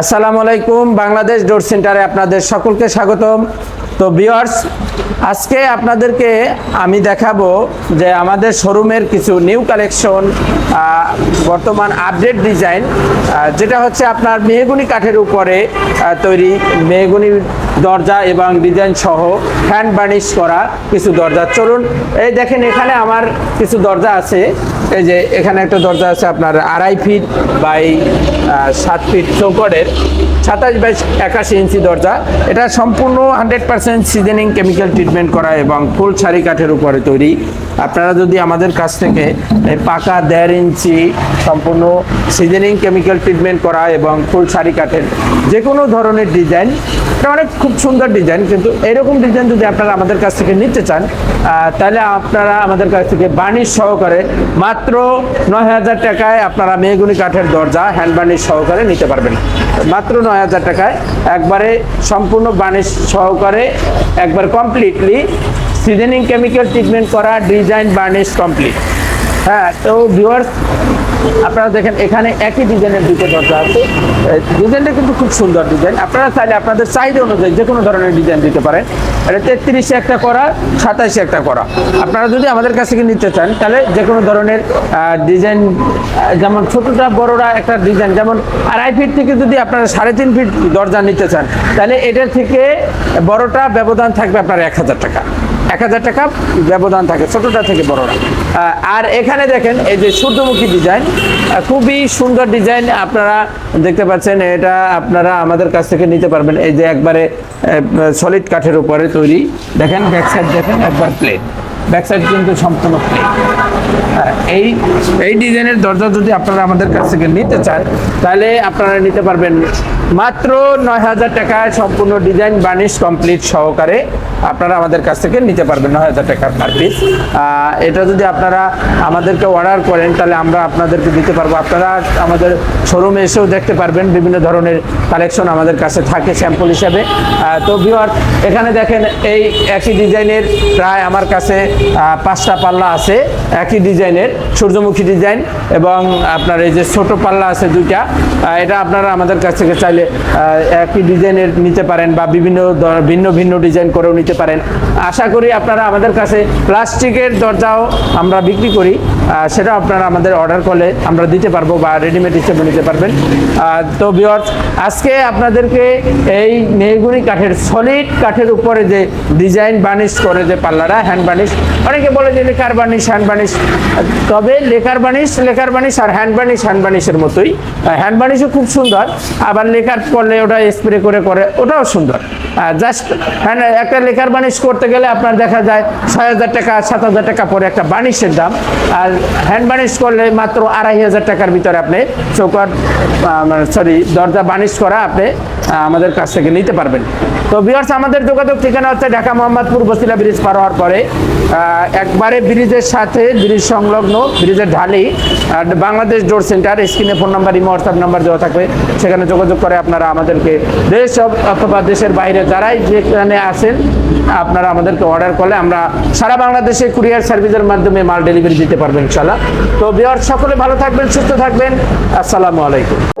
আসসালামু আলাইকুম বাংলাদেশ ডোর সেন্টারে আপনাদের সকলকে স্বাগতম। তো ভিউয়ার্স আজকে আপনাদেরকে আমি দেখাবো যে আমাদের শোরুমের কিছু নিউ কালেকশন বর্তমান আপডেট ডিজাইন যেটা হচ্ছে আপনার মেহগুনি কাঠের উপরে তৈরি মেহগুনি দরজা এবং ডিজাইন সহ হ্যান্ড বার্নিশ করা কিছু দরজা। চলুন, এই দেখেন এখানে আমার কিছু দরজা আছে। এই যে এখানে একটা দরজা আছে আপনার আড়াই ফিট বাই সাত ফিট চৌকটের সাতাশ বাই একাশি ইঞ্চি দরজা। এটা সম্পূর্ণ hundred percent seasoning chemical treatment করা এবং ফুল ছাড়ি কাঠের উপরে তৈরি। আপনারা যদি আমাদের কাছ থেকে পাকা দেড় ইঞ্চি সম্পূর্ণ সিজনিং কেমিক্যাল ট্রিটমেন্ট করা এবং ফুল ছাড়ি কাঠের যে কোনো ধরনের ডিজাইন এটা অনেক খুব সুন্দর ডিজাইন কিন্তু এরকম ডিজাইন যদি আপনারা আমাদের কাছ থেকে নিতে চান তাহলে আপনারা আমাদের কাছ থেকে বার্নিশ সহকারে মাত্র নয় হাজার টাকায় আপনারা মেহগুনি কাঠের দরজা হ্যান্ড বার্নিশ সহকারে নিতে পারবেন। মাত্র নয় হাজার টাকায় একবারে সম্পূর্ণ বার্নিশ সহকারে একবার কমপ্লিটলি সিজনিং কেমিক্যাল ট্রিটমেন্ট করা ডিজাইন বার্নিশ কমপ্লিট হ্যাঁ তো ভিউয়ার্স আপনারা দেখেন, এখানে একই ডিজাইনের দুটো দরজা আছে। ডিজাইনটা কিন্তু খুব সুন্দর ডিজাইন আপনারা চাইলে আপনাদের চাহিদা অনুযায়ী যে কোনো ধরনের ডিজাইন দিতে পারেন। এটা তেত্রিশে একটা করা, সাতাশে একটা করা। আপনারা যদি আমাদের কাছ থেকে নিতে চান, তাহলে যে কোনো ধরনের ডিজাইন যেমন ছোটটা বড়রা একটা ডিজাইন যেমন আড়াই ফিট থেকে যদি আপনারা সাড়ে তিন ফিট দরজা নিতে চান, তাহলে এটার থেকে বড়টা ব্যবধান থাকবে আপনার এক হাজার টাকা। এক হাজার টাকা ব্যবধান থাকে, ছোটটা থেকে বড়রা আর এখানে দেখেন এই যে সূর্যমুখী ডিজাইন খুবই সুন্দর ডিজাইন আপনারা দেখতে পাচ্ছেন, এটা আপনারা আমাদের কাছ থেকে নিতে পারবেন। এই যে একবারে সলিড কাঠের উপরে তৈরি। দেখেন ব্যাক সাইড দেখেন, একবার প্লেট ব্যাক সাইড কিন্তু সম্পূর্ণ প্লেন এই এই ডিজাইনের দরজা যদি আপনারা আমাদের কাছ থেকে নিতে চান, তাহলে আপনারা নিতে পারবেন মাত্র নয় হাজার টাকায় সম্পূর্ণ ডিজাইন বার্নিশ কমপ্লিট সহকারে। আপনারা আমাদের কাছ থেকে নিতে পারবেন নয় হাজার টাকার পার পিস এটা যদি আপনারা আমাদেরকে অর্ডার করেন, তাহলে আমরা আপনাদেরকে দিতে পারব। আপনারা আমাদের শোরুমে এসেও দেখতে পারবেন বিভিন্ন ধরনের কালেকশন আমাদের কাছে থাকে স্যাম্পল হিসাবে। তো ভিওয়ার এখানে দেখেন এই একই ডিজাইনের প্রায় আমার কাছে পাঁচটা পাল্লা আছে। একই ডিজাইনের সূর্যমুখী ডিজাইন এবং আপনার এই যে ছোট পাল্লা আছে দুইটা এটা আপনারা আমাদের কাছ থেকে চাইলে একই ডিজাইনের নিতে পারেন বা বিভিন্ন ভিন্ন ভিন্ন ডিজাইন করেও পারেন। আশা করি আপনারা আমাদের কাছে প্লাস্টিকের দরজাও আমরা বিক্রি করি। সেটা আপনারা আমাদের অর্ডার করলে আমরা দিতে পারব বা রেডিমেড হিসেবে নিতে পারবেন। তো বিয়ার্স আজকে আপনাদেরকে এই মেহগুনি কাঠের সলিড কাঠের উপরে যে ডিজাইন বার্নিশ করে যে পাল্লারা হ্যান্ড বার্নিশ অনেকে বলে যে লেখার বার্নিশ হ্যান্ড বার্নিশ তবে লেখার বার্নিশ লেখার বার্নিশ আর হ্যান্ড বার্নিশ হ্যান্ড বার্নিশের মতোই। হ্যান্ড বার্নিশও খুব সুন্দর, আবার লেখার করলে ওটা স্প্রে করে করে ওটাও সুন্দর। জাস্ট হ্যান্ড একটা লেখার বার্নিশ করতে গেলে আপনার দেখা যায় ছয় হাজার টাকা, সাত হাজার টাকা পরে একটা বার্নিশের দাম। আর হ্যান্ড বার্নিশ করলে মাত্র আড়াই হাজার টাকার ভিতরে আপনি চৌকার সরি দরজা বার্নিশ করা আপনি আমাদের কাছ থেকে নিতে পারবেন। তো বিয়ার্স আমাদের যোগাযোগ ঠিকানা হচ্ছে ঢাকা মোহাম্মদপুর বসিলা ব্রিজ পার হওয়ার পরে। একবারে ব্রিজের সাথে ব্রিজ সংলগ্ন, ব্রিজের ঢালি বাংলাদেশ ডোর সেন্টার, স্ক্রিনে phone number, imo, WhatsApp number দেওয়া থাকবে। সেখানে যোগাযোগ করে আপনারা আমাদেরকে দেশ অথবা দেশের বাইরে যারাই যেখানে আসেন আপনারা আমাদেরকে অর্ডার করলে আমরা সারা বাংলাদেশে কুরিয়ার সার্ভিসের মাধ্যমে মাল ডেলিভারি দিতে পারবেন ইনশাল্লাহ তো বিয়ার সকলে ভালো থাকবেন, সুস্থ থাকবেন। আসসালামু আলাইকুম।